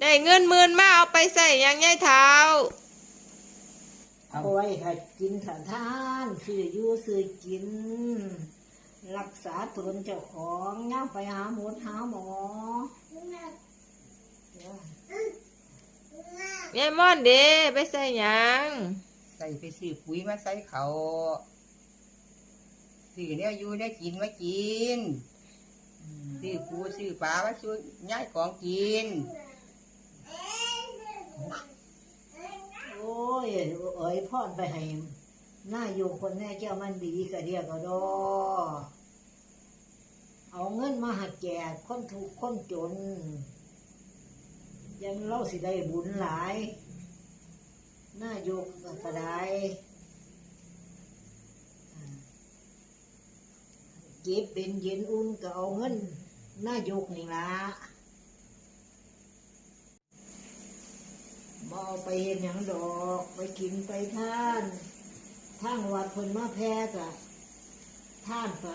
ได้เงินหมื่นมาเอาไปใส่หยังยายเท้าเอาไว้ให้กินถ้าทานซื้ออยู่ซื้อกิน รักษาตนเจ้าของย่างไปหาหมอหาหมอยายม่อนเด้ไปใส่หยังใส่ไปซื้อปุ๋ยมาใส่เขาซื้อเนี่ยอยู่เนี่ยกินมากินซื้อปูซื้อปลามาช่วยย้ายของกิน โอ้ยเอ๋ยพ่อนไปให้หน้าอยู่คนแน่เจ้ามันดีกะเดียกะดอ เอาเงินมาหักแจกคนถูกคนจน ยังเล่าสิได้บุญหลาย หน้าโยกก็ได้เก็บเป็นเย็นอุ่นก็เอาเงินหน้าโยกนี่ละ บเอาไปเห็นหยังดอก ไปกินไปท่านทางวัดคนมาแพ้กะท่านไป